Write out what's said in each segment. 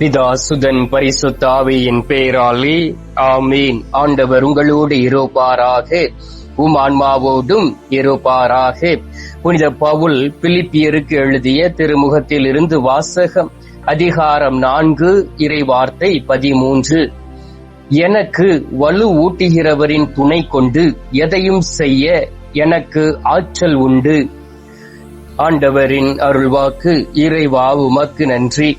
பிதா சுதன் பரிசுத்த ஆவியின் பெயராலே ஆமீன். ஆண்டவர் உங்களோடு இருப்பாராக. உம் ஆன்மாவோடும் இருப்பாராக. புனித பவுல் பிலிப்பியருக்கு எழுதிய திருமுகத்தில் இருந்து வாசகம் அதிகாரம் நான்கு இறைவார்த்தை பதிமூன்று. எனக்கு வலு ஊட்டுகிறவரின் துணை கொண்டு எதையும் செய்ய எனக்கு ஆற்றல் உண்டு. ஆண்டவரின் அருள்வாக்கு இறைவா உமக்கு நன்றி.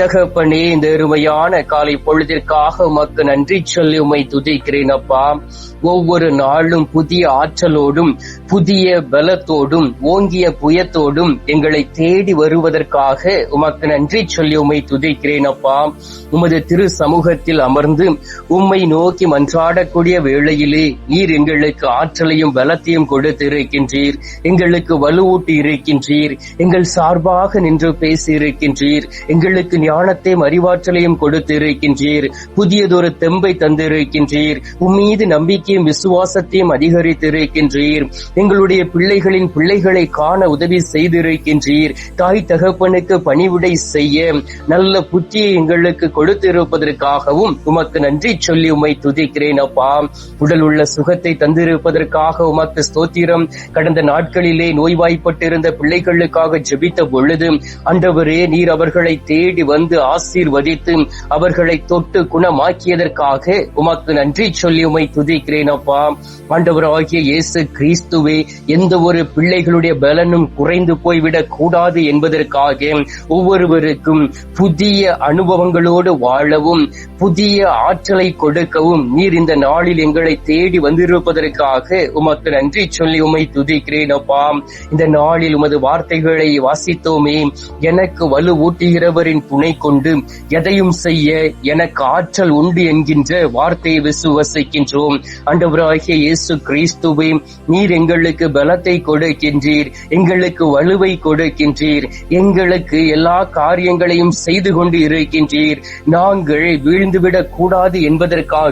தகப்பனே இந்த அருமையான காலை பொழுதிற்காக உமக்கு நன்றி சொல்லி உமை துதிக்கிறேன் அப்பா. ஒவ்வொரு நாளும் புதிய ஆற்றலோடும் புதிய பலத்தோடும் ஓங்கிய புயத்தோடும் எங்களை தேடி வருவதற்காக உமக்கு நன்றி சொல்லி உமை துதிக்கிறேன் அப்பா. உமது திரு சமூகத்தில் அமர்ந்து உம்மை நோக்கி மன்றாடக்கூடிய வேளையிலே நீர் எங்களுக்கு ஆற்றலையும் பலத்தையும் கொடுத்து இருக்கின்றீர் எங்களுக்கு வலுவூட்டி இருக்கின்றீர். எங்கள் சார்பாக நின்று பேசி இருக்கின்றீர் எங்களுக்கு ஞானத்தையும் அறிவாற்றலையும் கொடுத்திருக்கின்றீர். புதியதொரு தெம்பை தந்திருக்கின்றீர். உம்மீது நம்பிக்கையும் விசுவாசத்தையும் அதிகரித்திருக்கின்றீர். எங்களுடைய பிள்ளைகளின் பிள்ளைகளை காண உதவி செய்திருக்கின்றீர். தாய் தகப்பனுக்கு பணிவிடை செய்ய நல்ல புத்தியை எங்களுக்கு கொடுத்திருப்பதற்காகவும் உமக்கு நன்றி சொல்லி உமை துதிக்கிறேன் அப்பா. உடல் உள்ள சுகத்தை தந்திருப்பதற்காக உமக்கு ஸ்தோத்திரம். கடந்த நாட்களிலே நோய்வாய்ப்பட்டிருந்த பிள்ளைகளுக்காக ஜெபித்த பொழுது அன்றவரே நீர் அவர்களை தேடி வந்து ஆசீர்வதித்து அவர்களை தொட்டு குணமாக்கியதற்காக உமக்கு நன்றி சொல்லி உமை துதிக்கிறேன் அப்பா. ஆண்டவராகிய இயேசு கிறிஸ்துவே எந்த ஒரு பிள்ளைகளுடைய பலனும் குறைந்து போய்விடக் கூடாது என்பதற்காக ஒவ்வொருவருக்கும் புதிய அனுபவங்களோடு வாழவும் புதிய ஆற்றலை கொடுக்கவும் நீர் இந்த நாளில் எங்களை தேடி வந்திருப்பதற்காக உமக்கு நன்றி சொல்லி உமை துதிக்கிறேன் அப்பா. இந்த நாளில் உமது வார்த்தைகளை வாசித்தோமே எனக்கு வலுவூட்டுகிறவரின் துணை துணை கொண்டு எதையும் செய்ய எனக்கு ஆற்றல் உண்டு என்கின்ற வார்த்தையை விசுவசிக்கின்றோம் அண்டவராகிய இயேசு கிறிஸ்துவை நீர் எங்களுக்கு பலத்தை கொடுக்கின்றீர் எங்களுக்கு வலுவை கொடுக்கின்றீர் எங்களுக்கு எல்லா காரியங்களையும் செய்து கொண்டு இருக்கின்றீர். நாங்கள் வீழ்ந்துவிடக் கூடாது என்பதற்காக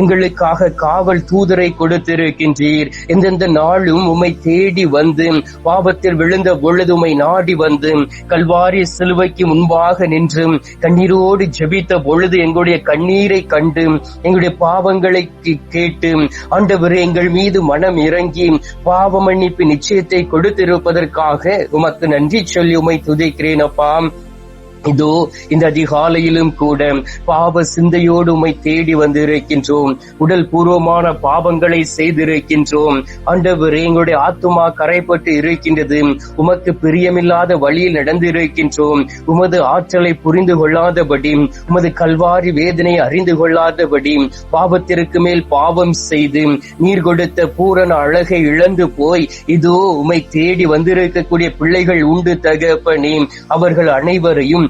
எங்களுக்காக காவல் தூதரை கொடுத்திருக்கின்றீர். எந்தெந்த நாளும் உம்மை தேடி வந்து பாவத்தில் விழுந்த பொழுது உம்மை நாடி வந்து கல்வாரி சிலுவைக்கு முன்பாக நின்று கண்ணீரோடு ஜெபித்த பொழுது எங்களுடைய கண்ணீரை கண்டு எங்களுடைய பாவங்களை கே- கேட்டு ஆண்டவர் எங்கள் மீது மனம் இறங்கி பாவ மன்னிப்பு நிச்சயத்தை கொடுத்திருப்பதற்காக உமக்கு நன்றி சொல்லி உமை துதிக்கிறேன் அப்பா. இதோ இந்த அதிகாலையிலும் கூட பாவ சிந்தையோடு உமை தேடி வந்திருக்கின்றோம். உடல் பூர்வமான பாவங்களை செய்திருக்கின்றோம். ஆண்டவரே எங்களுடைய ஆத்துமா கரைப்பட்டு இருக்கின்றது. உமக்கு பிரியமில்லாத வழியில் நடந்திருக்கின்றோம். உமது ஆற்றலை புரிந்து கொள்ளாதபடி உமது கல்வாரி வேதனை அறிந்து கொள்ளாதபடி பாவத்திற்கு மேல் பாவம் செய்து நீர் கொடுத்த பூரண அழகை இழந்து போய் இதோ உம்மை தேடி வந்திருக்கக்கூடிய பிள்ளைகள் உண்டு தகப்பனே. அவர்கள் அனைவரையும்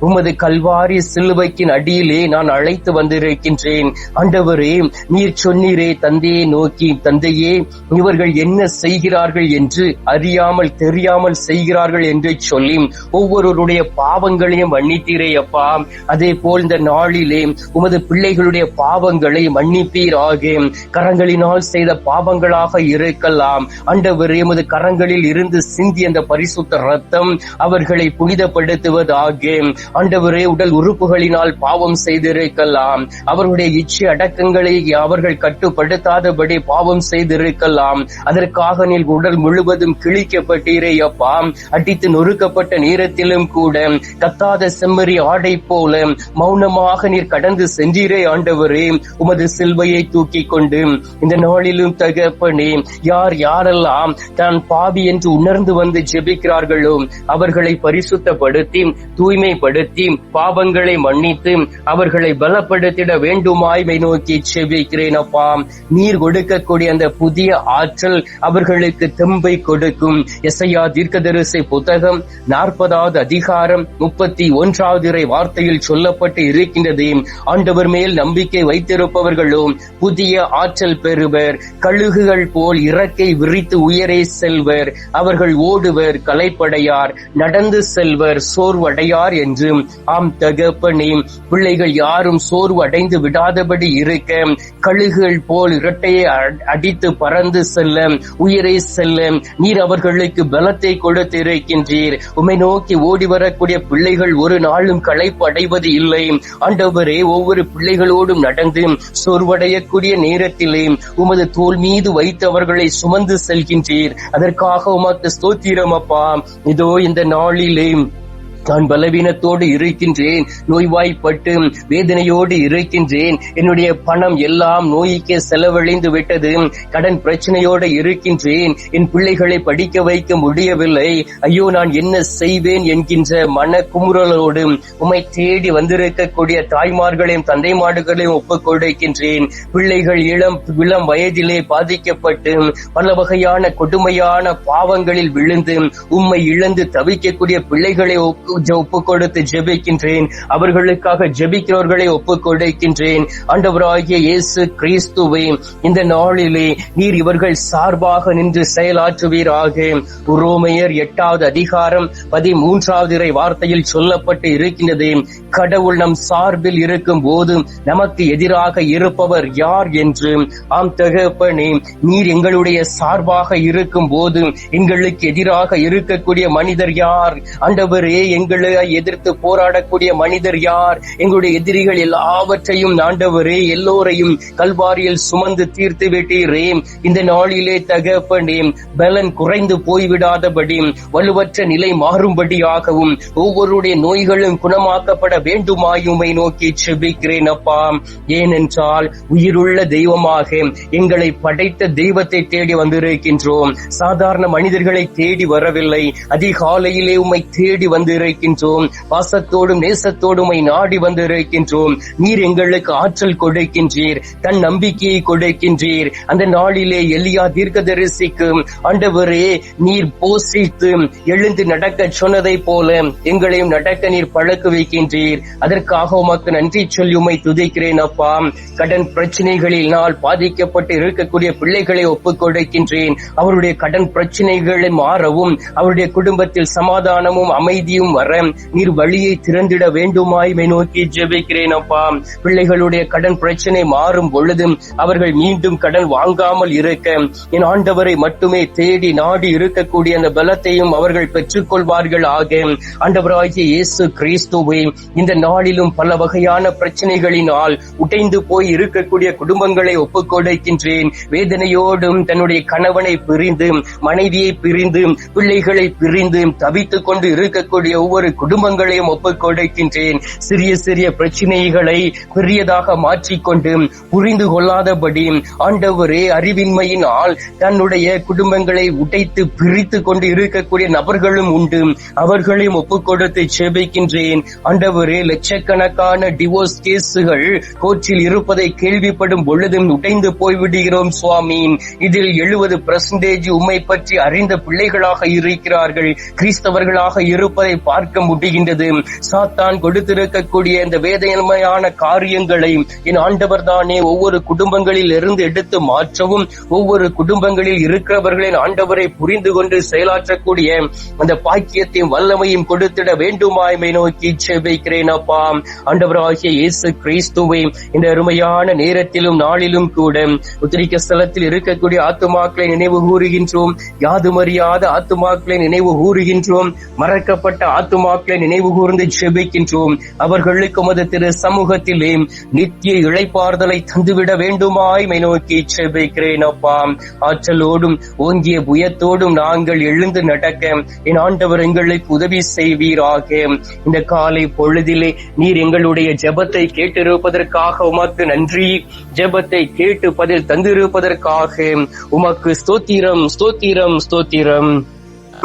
உமது கல்வாரி சிலுவைக்கின் அடியிலே நான் அழைத்து வந்திருக்கின்றேன். ஆண்டவரே நீர் சொன்னீரே தந்தையை நோக்கி தந்தையே இவர்கள் என்ன செய்கிறார்கள் என்று அறியாமல் தெரியாமல் செய்கிறார்கள் என்று சொல்லி ஒவ்வொருவருடைய பாவங்களையும் மன்னித்தீரே அப்பா. அதே போல் இந்த நாளிலே உமது பிள்ளைகளுடைய பாவங்களை மன்னிப்பீராக. கரங்களினால் செய்த பாவங்களாக இருக்கலாம். ஆண்டவரே எமது கரங்களில் இருந்து சிந்தி அந்த பரிசுத்த ரத்தம் அவர்களை புனிதப்படுத்துவதாக. ஆண்டவரே உடல் உறுப்புகளினால் பாவம் செய்திருக்கலாம். அவர்களுடைய இச்சை அடக்கங்களை அவர்கள் கட்டுப்படுத்தாதபடி பாவம் செய்திருக்கலாம். அதற்காக நீ உடல் முழுவதும் கிழிக்கப்பட்டீரே அப்பா. அடித்து நொறுக்கப்பட்ட நேரத்திலும் கூட கத்தாத செம்மறி ஆடை போல மௌனமாக நீர் கடந்து சென்றீரே ஆண்டவரே. உமது சில்வையை தூக்கி கொண்டு இந்த நாளிலும் தகப்பனே யார் யாரெல்லாம் தான் பாவி என்று உணர்ந்து வந்து ஜெபிக்கிறார்களோ அவர்களை பரிசுத்தப்படுத்தி தூய்மைப்படுத்தி பாவங்களை மன்னித்து அவர்களை பலப்படுத்திட வேண்டுமாய்மை நோக்கி செவிக்கிறேன் அப்பா. நீர் கொடுக்கக்கூடிய அந்த புதிய ஆற்றல் அவர்களுக்கு தெம்பை கொடுக்கும். எஸ்ஐயா தீர்க்கதரிசி புத்தகம் நாற்பதாவது அதிகாரம் முப்பத்தி ஒன்றாவது இறை வார்த்தையில் சொல்லப்பட்டு இருக்கின்றது. ஆண்டவர் மேல் நம்பிக்கை வைத்திருப்பவர்களும் புதிய ஆற்றல் பெறுவர் கழுகுகள் போல் இறக்கை விரித்து உயரே செல்வர் அவர்கள் ஓடுவர் கலைப்படையார் நடந்து செல்வர் சோர்வடையார் என்று பொழுது ஆம் தகப்பனே பிள்ளைகள் யாரும் சோர்வு அடைந்து விடாதபடி இருக்க. கழுகுகள் போல் இரட்டையை அடித்து பறந்து செல்ல உயிரை செல்ல. நீர் அவர்களுக்கு பலத்தை கொடுத்து இருக்கின்றீர். உம்மை நோக்கி ஓடி வரக்கூடிய பிள்ளைகள் ஒரு நாளும் களைப்பு அடைவது இல்லை. ஆண்டவரே ஒவ்வொரு பிள்ளைகளோடும் நடந்து சோர்வடையக்கூடிய நேரத்திலே உமது தோல் மீது வைத்து அவர்களை சுமந்து செல்கின்றீர். அதற்காக உமக்கு ஸ்தோத்திரம் அப்பா. இதோ இந்த நாளிலே நான் பலவீனத்தோடு இருக்கின்றேன் நோய்வாய்ப்பட்டு வேதனையோடு இருக்கின்றேன். என்னுடைய பணம் எல்லாம் நோய்க்கே செலவழிந்து விட்டது. கடன் பிரச்சனையோடு இருக்கின்றேன். என் பிள்ளைகளை படிக்க வைக்க முடியவில்லை. ஐயோ நான் என்ன செய்வேன் என்கின்ற மன குமுறலோடு உம்மை தேடி வந்திருக்கக்கூடிய தாய்மார்களையும் தந்தைமார்களையும் ஒப்புக் கொடுக்கின்றேன். பிள்ளைகள் இளம் இளம் வயதிலே பாதிக்கப்பட்டு பல வகையான கொடுமையான பாவங்களில் விழுந்து உம்மை இழந்து தவிக்கக்கூடிய பிள்ளைகளை ஒப்பு ஒப்பு கொடுத்து ஜெபிக்கின்றேன். அவர்களுக்காக ஜெபிக்கிறவர்களை ஒப்பு கொடுக்கின்றேன். ஆண்டவராகிய இயேசு கிறிஸ்துவை இந்த நாளிலே நீர் இவர்கள் சார்பாக நின்று செயலாற்றுவீராக. ரோமையர் எட்டாவது அதிகாரம் பதிமூன்றாவது இறை வார்த்தையில் சொல்லப்பட்டு இருக்கின்றது. கடவுள் நம் சார்பில் இருக்கும் போது நமக்கு எதிராக இருப்பவர் யார் என்று. ஆம் தகப்பனே நீர் எங்களுடைய சார்பாக இருக்கும் போது எங்களுக்கு எதிராக இருக்கக்கூடிய மனிதர் யார்? ஆண்டவரே எங்களை எதிர்த்து போராடக்கூடிய மனிதர் யார்? எங்களுடைய எதிரிகள் எல்லாவற்றையும் ஆண்டவரே எல்லோரையும் கல்வாரியில் சுமந்து தீர்த்து விட்டீரே இந்த நாளிலே தகப்பனே பலன் குறைந்து போய்விடாதபடி வலுவற்ற நிலை மாறும்படியாகவும் ஒவ்வொருடைய நோய்களும் குணமாக்கப்பட வேண்டுமாயுமை நோக்கி செபிக்கிறேன் அப்பா. ஏனென்றால் உயிருள்ள தெய்வமாக எங்களை படைத்த தெய்வத்தை தேடி வந்திருக்கின்றோம். சாதாரண மனிதர்களை தேடி வரவில்லை. அதிகாலையிலே உம்மை தேடி இருக்கின்றோம் பாசத்தோடும் நேசத்தோடும் உம்மை நாடி வந்திருக்கின்றோம். நீர் எங்களுக்கு ஆற்றல் கொடுக்கின்றீர். தன் நம்பிக்கையை கொடுக்கின்றீர். அந்த நாளிலே எலியா தீர்க்கதரிசிக்கு ஆண்டவரே நீர் போஷித்து எழுந்து நடக்க சொன்னதை போல எங்களையும் நடக்க நீர் பழக்க வைக்கின்றீர். அதற்காக உமக்கு நன்றி சொல்லி உமை துதிக்கிறேன் அப்பா. கடன் பிரச்சனைகளில் நான் பாதிக்கப்பட்டு இருக்கக்கூடிய பிள்ளைகளை ஒப்புக் கொடுக்கின்றேன். அவருடைய கடன் பிரச்சனைகளை மாறவும் அவருடைய குடும்பத்தில் சமாதானமும் அமைதியும் வர நீர் வழியை திறந்திட வேண்டுமாய் நோக்கி ஜெபிக்கிறேன் அப்பா. பிள்ளைகளுடைய கடன் பிரச்சனை மாறும் பொழுது அவர்கள் மீண்டும் கடன் வாங்காமல் இருக்க. என் ஆண்டவரை மட்டுமே தேடி நாடி இருக்கக்கூடிய அந்த பலத்தையும் அவர்கள் பெற்றுக்கொள்வார்கள் ஆக. ஆண்டவராகிய இயேசு கிறிஸ்துவை இந்த நாளிலும் பல வகையான பிரச்சனைகளினால் உடைந்து போய் இருக்கக்கூடிய குடும்பங்களை ஒப்புக்கொடுக்கின்றேன். வேதனையோடும் தன்னுடைய கணவனை பிரிந்து மனைவியை பிரிந்து பிள்ளைகளை பிரிந்து தவித்துக் கொண்டு இருக்கக்கூடிய ஒவ்வொரு குடும்பங்களையும் ஒப்புக் கொடுக்கின்றேன். சிறிய சிறிய பிரச்சனைகளை பெரியதாக மாற்றிக்கொண்டு புரிந்து கொள்ளாதபடி ஆண்டவரே அறிவின்மையினால் தன்னுடைய குடும்பங்களை உடைத்து பிரித்து கொண்டு இருக்கக்கூடிய நபர்களும் உண்டு. அவர்களையும் ஒப்புக் கொடுத்து செபிக்கின்றேன் ஆண்டவரே லட்சக்கணக்கான டிவோர்ஸ் கேஸுகள் கோர்ட்டில் இருப்பதை கேள்விப்படும் பொழுதும் உடைந்து போய்விடுகிறோம் சுவாமி. இதில் எழுபது பர்சன்டேஜ் உண்மை பற்றி அறிந்த பிள்ளைகளாக இருக்கிறார்கள். கிறிஸ்தவர்களாக இருப்பதை பார்க்க முடிகின்றது. சாத்தான் கொடுத்திருக்கக்கூடிய இந்த வேதனையான காரியங்களை என் ஆண்டவர் தானே ஒவ்வொரு குடும்பங்களில் இருந்து எடுத்து மாற்றவும் ஒவ்வொரு குடும்பங்களில் இருக்கிறவர்களின் ஆண்டவரை புரிந்து கொண்டு செயலாற்றக்கூடிய அந்த பாக்கியத்தையும் வல்லமையும் கொடுத்திட வேண்டுமாய்மை நோக்கி செவிக்கிறேன் அப்பா. ஆண்டவராகிய இயேசு கிறிஸ்துவை இந்த அருமையான நேரத்திலும் நாளிலும் கூட உத்திரிக்க ஸ்தலத்தில் இருக்கக்கூடிய ஆத்துமாக்களை நினைவு கூறுகின்றோம். யாதுமறியாத ஆத்துமாக்களை நினைவு கூறுகின்றோம். மறக்கப்பட்ட ஆத்துமாக்களை நினைவு கூர்ந்து ஜெபிக்கின்றோம். அவர்களுக்கு உமது திரு சமூகத்திலே நித்திய இழைப்பார்தலை தந்துவிட வேண்டுமாய் மை நோக்கி ஜெபிக்கிறேன் அப்பா. ஆற்றலோடும் ஓங்கிய புயத்தோடும் நாங்கள் எழுந்து நடக்க என் ஆண்டவர் எங்களுக்கு உதவி செய்வீராக. இந்த காலை பொழுதிலே நீர் எங்களுடைய ஜெபத்தை கேட்டிருப்பதற்காக உமக்கு நன்றி. ஜெபத்தை கேட்டு பதில் தந்திருப்பதற்காக உமக்கு ஸ்தோத்திரம் ஸ்தோத்திரம் ஸ்தோத்திரம்.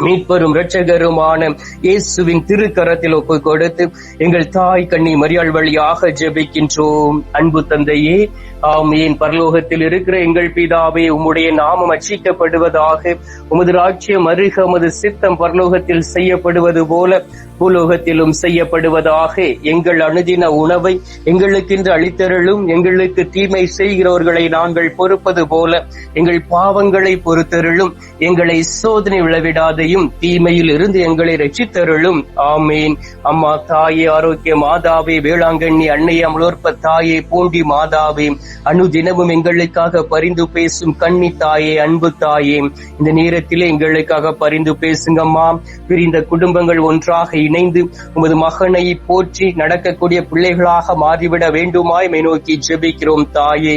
மீட்பரும் இரட்சகருமான இயேசுவின் திருக்கரத்தில் ஒப்பு கொடுத்து எங்கள் தாய் கண்ணி மரியாள் வழியாக ஜெபிக்கின்றோம். அன்பு தந்தையே ஆமீன் பரலோகத்தில் இருக்கிற எங்கள் பிதாவே உம்முடைய நாமம் அச்சிக்கப்படுவதாக உமது ராஜ்யம் அருக உமது சித்தம் பரலோகத்தில் செய்யப்படுவது போல பூலோகத்திலும் செய்யப்படுவதாக எங்கள் அனுதின உணவை எங்களுக்கென்று அளித்தருளும் எங்களுக்கு தீமை செய்கிறவர்களை நாங்கள் பொறுப்பது போல எங்கள் பாவங்களை பொறுத்தருளும் எங்களை சோதனை விழவிடாதே அனைவரையும் தீமையில் இருந்து எங்களை ரட்சித்தருளும் ஆமீன். அம்மா தாயே ஆரோக்கிய மாதாவே வேளாங்கண்ணி அன்னை அமலோற்ப தாயே பூண்டி மாதாவே அனுதினமும் எங்களுக்காக பரிந்து பேசும் கண்ணி தாயே அன்பு தாயே. இந்த நேரத்திலே எங்களுக்காக பரிந்து பேசுங்கம்மா. பிரிந்த குடும்பங்கள் ஒன்றாக இணைந்து உமது மகனை போற்றி நடக்கக்கூடிய பிள்ளைகளாக மாறிவிட வேண்டுமாய் மை நோக்கி ஜெபிக்கிறோம் தாயே.